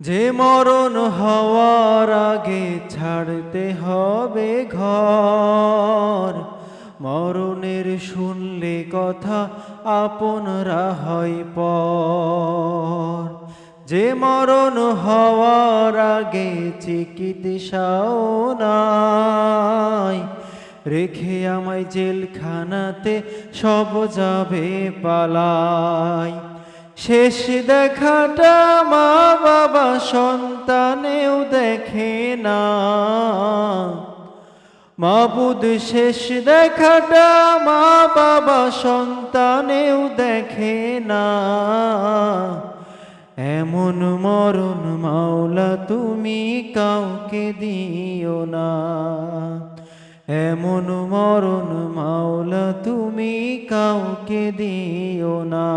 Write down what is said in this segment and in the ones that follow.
যে মরণ হওয়ার আগে ছাড়তে হবে ঘর। মরণের শুনলে কথা আপনরা হয় পর। যে মরণ হওয়ার আগে চিকিৎসাও নাই, রেখে আমায় জেলখানাতে সব যাবে পালাই। শেষ দেখাটা মা বাবা সন্তানেও দেখে না। মাবুদ শেষ দেখাটা মা বাবা সন্তানেও দেখে না। এমন মরণ মাওলা তুমি কাউকে দিও না। এমন মরণ মাওলা তুমি কাউকে দিও না।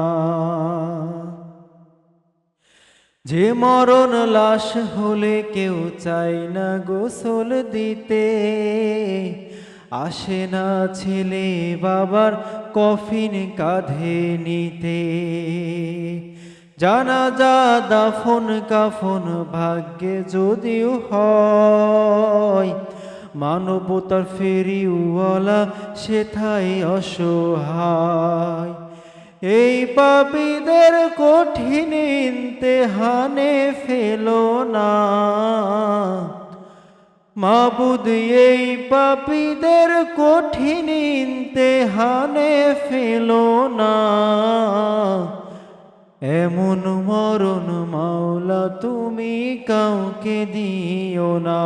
যে মরণ লাশ হলে কেউ চায় না গোসল দিতে। আসে না ছেলে বাবার কফিন কাঁধে নিতে। জানা যা দাফন কাফন ভাগ্যে যদিও হয় মানবতার ফেরিওয়ালা সেথায় অসহায়। এই পাপীদের কঠিন ইন্তেহানে ফেলো না। মাবুদ, এই পাপীদের কঠিন ইন্তেহানে ফেলো না। এমন মরণ মাওলা, তুমি কাউকে দিও না।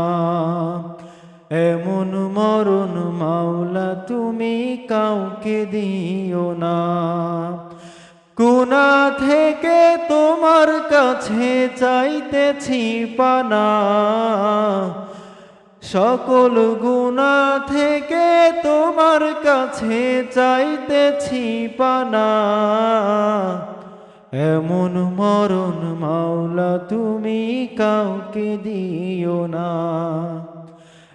এমন মরণ মাওলা তুমি কাউকে দিও না। গুনা থেকে তোমার কাছে চাইতেছি পানা। সকল গুণা থেকে তোমার কাছে চাইতেছি পানা। এমন মরণ মাওলা তুমি কাউকে দিও না।